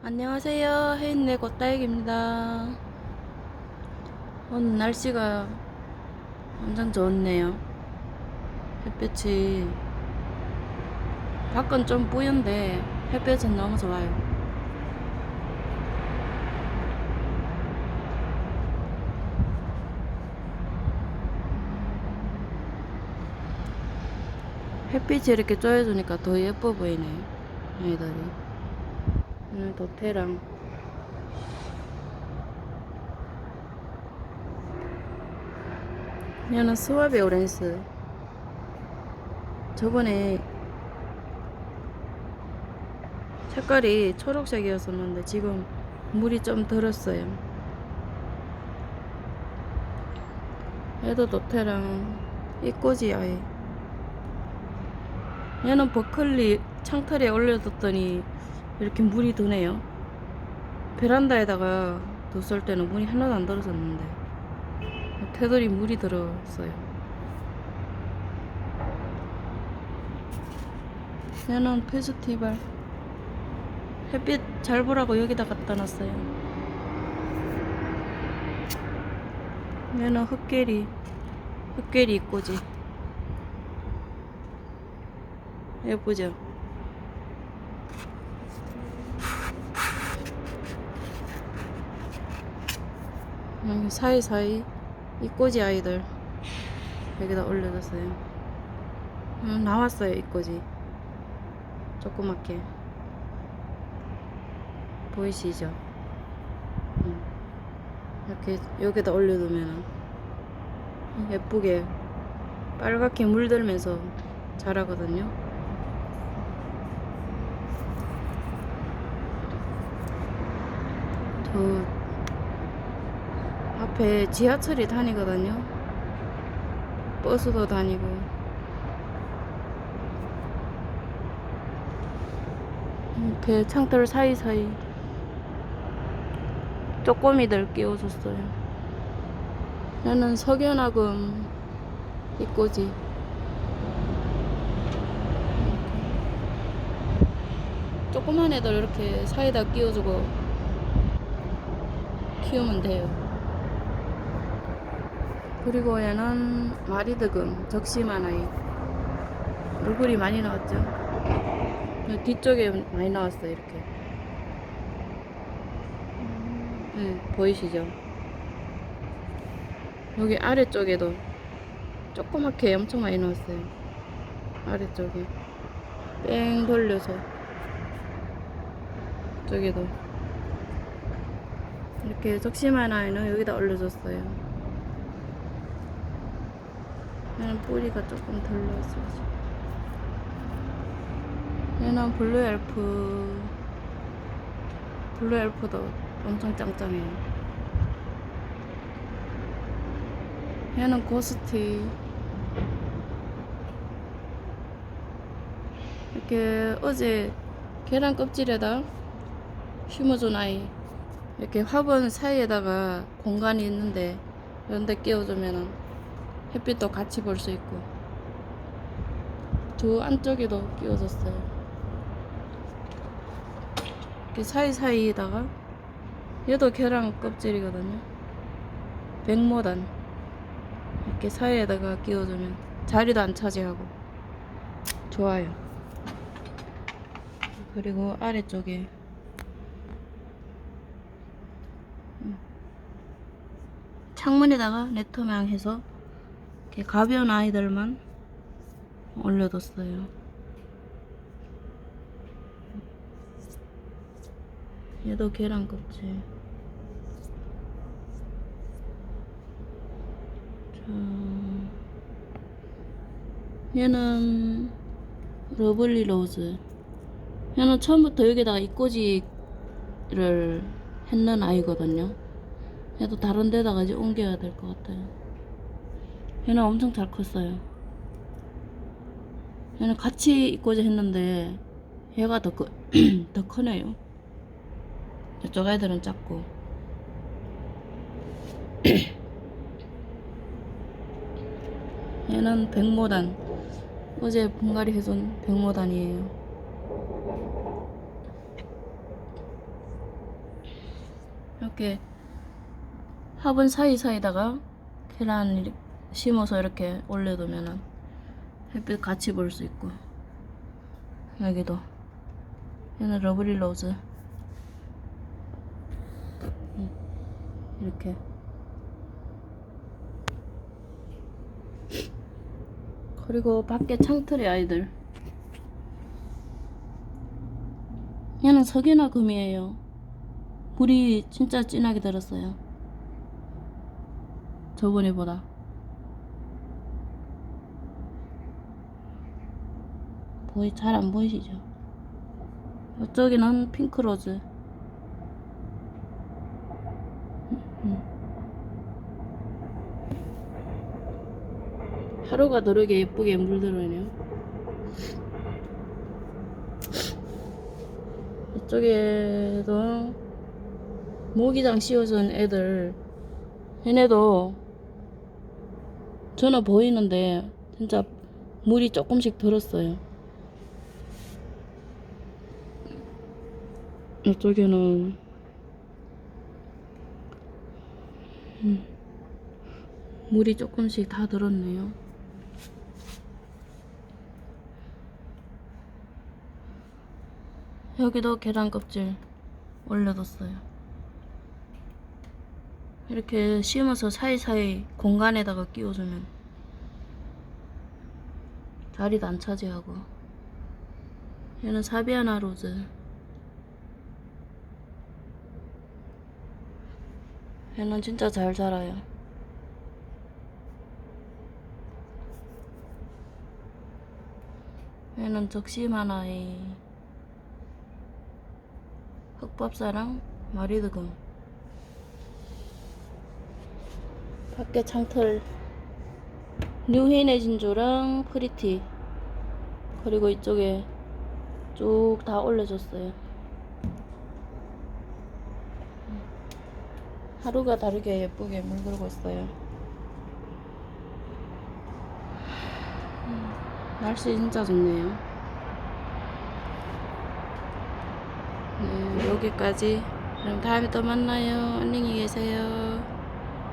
안녕하세요. 혜인네 꽃다육입니다. 오늘 날씨가 엄청 좋네요. 햇볕이 밖은 좀 뿌연데 햇볕은 너무 좋아요. 햇빛이 이렇게 쬐어주니까 더 예뻐 보이네. 아이들이. 오늘 도태랑. 얘는 스와베 오렌스. 저번에 색깔이 초록색이었었는데 지금 물이 좀 들었어요. 얘도 도태랑 이꼬지 아예 얘는 버클리 창틀에 올려뒀더니 이렇게 물이 드네요. 베란다에다가 뒀을 때는 물이 하나도 안 들어졌는데 테들이 물이 들었어요. 얘는 페스티벌 햇빛 잘 보라고 여기다 갖다 놨어요. 얘는 흑계리 흑계리 이꼬지 예쁘죠? 사이사이 이 꼬지 아이들 여기다 올려뒀어요. 음, 나왔어요 이 꼬지. 조그맣게 보이시죠? 음. 이렇게 여기다 올려두면 예쁘게 빨갛게 물들면서 자라거든요. 저 앞에 지하철이 다니거든요. 버스도 다니고. 이렇게 창틀 사이사이 쪼꼬미들 끼워줬어요. 나는 석연화금 이꼬지. 조그만 애들 이렇게 사이다 끼워주고 키우면 돼요. 그리고 얘는 마리드금 아이 얼굴이 많이 나왔죠? 여기 뒤쪽에 많이 나왔어요 이렇게. 네, 보이시죠? 여기 아래쪽에도 조그맣게 엄청 많이 나왔어요. 아래쪽에. 뺑 돌려서 저기도. 이렇게 적심한 아이는 여기다 올려줬어요 얘는 뿌리가 조금 덜러있어서. 얘는 블루 엘프 블루 엘프도 엄청 짱짱해요. 얘는 고스티 이렇게 어제 계란 껍질에다 심어준 아이 이렇게 화분 사이에다가 공간이 있는데 이런 데 끼워주면은 햇빛도 같이 볼 수 있고. 저 안쪽에도 끼워졌어요. 이렇게 사이사이에다가 얘도 계란 껍질이거든요. 백모단. 이렇게 사이에다가 끼워주면 자리도 안 차지하고 좋아요. 그리고 아래쪽에 음. 창문에다가 네트망 해서 이렇게 가벼운 아이들만 올려뒀어요. 얘도 계란 껍질. 자, 얘는 러블리 로즈. 얘는 처음부터 여기다가 이꼬지를 했는 아이거든요. 얘도 다른 데다가 이제 옮겨야 될 것 같아요. 얘는 엄청 잘 컸어요. 얘는 같이 입고자 했는데 얘가 더, 크, 더 크네요. 저쪽 애들은 작고. 얘는 백모단. 어제 분갈이 해준 백모단이에요. 이렇게 화분 사이사이다가 계란 이렇게 심어서 이렇게 올려두면은 햇빛 같이 볼 수 있고. 여기도. 얘는 러브리 로즈. 음, 이렇게. 그리고 밖에 창틀의 아이들. 얘는 석유나 금이에요. 물이 진짜 진하게 들었어요. 저번에보다 보이 잘 안 보이시죠? 이쪽에는 핑크로즈 하루가 다르게 예쁘게 물들어있네요. 이쪽에도 모기장 씌워준 애들 얘네도 전혀 보이는데 진짜 물이 조금씩 들었어요. 이쪽에는 음, 물이 조금씩 다 들었네요. 여기도 계란 껍질 올려뒀어요. 이렇게 심어서 사이사이 공간에다가 끼워주면 자리도 안 차지하고 얘는 사비아나 로즈 얘는 진짜 잘 자라요. 얘는 적심 하나에 흑밥사랑 마리드금. 밖에 창틀. 뉴헤인의 진주랑 프리티. 그리고 이쪽에 쭉 다 올려줬어요 하루가 다르게 예쁘게 물들고 있어요 음, 날씨 진짜 좋네요 네, 여기까지. 그럼 다음에 또 만나요. 안녕히 계세요.